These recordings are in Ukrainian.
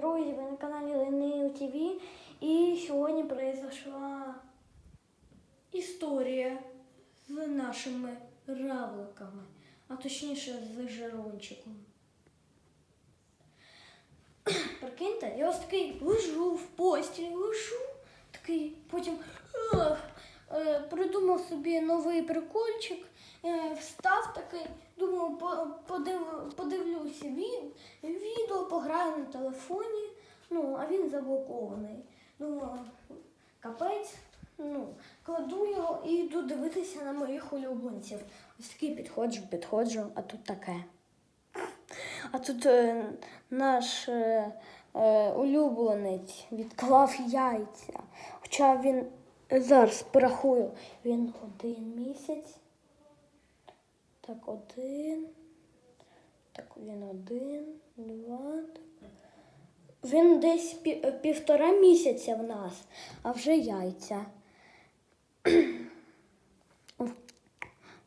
друзі, ви на каналі Ленил ТВ. І сьогодні произошла історія з нашими равликами, а точніше з Жерончиком. Прикиньте, я ось такий лежу в постілі, лежу, такий, потім е, придумав собі новий прикольчик, е, встав такий, думав, подив, подивлюся ві- відео, пограю на телефоні, ну, а він заблокований. Думаю, капець, ну, кладу його і йду дивитися на моїх улюбленців. Ось такий підходжу, підходжу, а тут таке. А тут е, наш е, е, улюбленець відклав яйця. Хоча він е, зараз порахую, він один місяць. Так, один. Так, він один, два. Він десь пі- е, півтора місяця в нас, а вже яйця.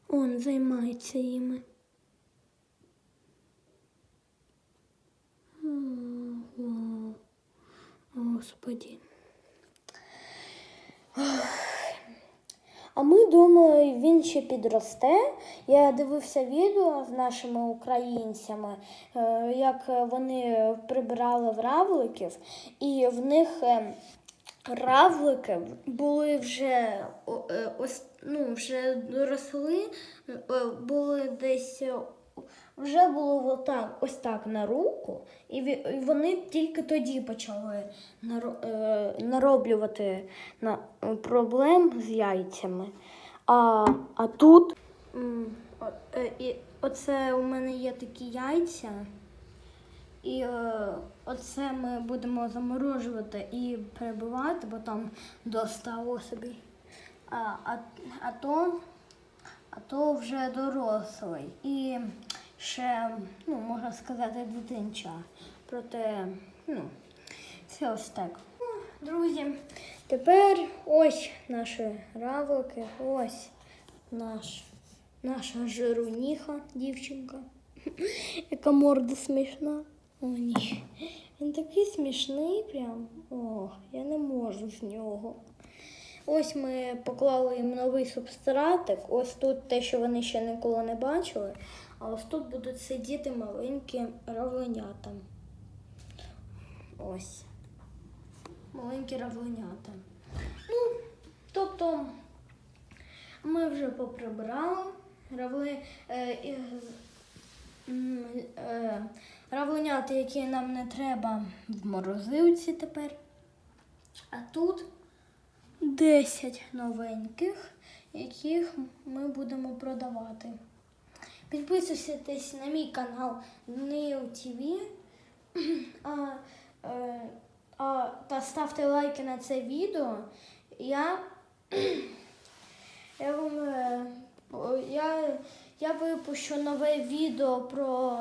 Он займається їми. Господи. А ми думали, він ще підросте. Я дивився відео з нашими українцями, е, як вони прибирали равликів, і в них е, равлики були вже е, ось, ну, вже доросли, були десь. Вже було отак, ось так на руку, і вони тільки тоді почали е, нароблювати на, е, проблем з яйцями. А, а тут е, оце у мене є такі яйця. І е, оце ми будемо заморожувати і перебивати, бо там достало собі. А, а, а, то, а то вже дорослий. І ще, ну, можна сказати, дитинча. Проте, ну, це ось так. Друзі, тепер ось наші равлики, ось наш, наша жируніха, дівчинка. Яка морда смішна. О, ні. Він такий смішний прям. Ох, я не можу з нього. Ось ми поклали їм новий субстратик. Ось тут те, що вони ще ніколи не бачили. А ось тут будуть сидіти маленькі равленята. Ось. Маленькі равленята. Ну, тобто, ми вже поприбирали. Равли, е, м, е, равленята, які нам не треба в морозилці тепер. А тут 10 новеньких, яких ми будемо продавати. Підписуйтесь на мій канал Нил ТВ а, е, а, та ставте лайки на це відео. Я, я вам е, я, я випущу нове відео про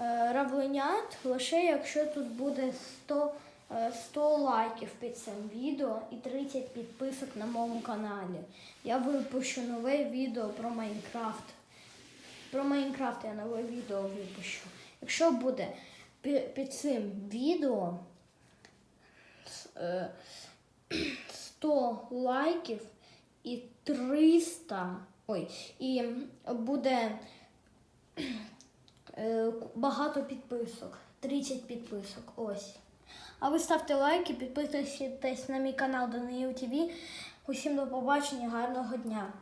е, равленят, лише якщо тут буде 100, е, 100 лайків під цим відео і 30 підписок на моєму каналі. Я випущу нове відео про Майнкрафт. Про Майнкрафт я нове відео випущу. Якщо буде під цим відео е, 100 лайків і 300, ой, і буде е, багато підписок. 30 підписок. Ось. А ви ставте лайки, підписуйтесь на мій канал Даниїл ТВ. Усім до побачення, гарного дня.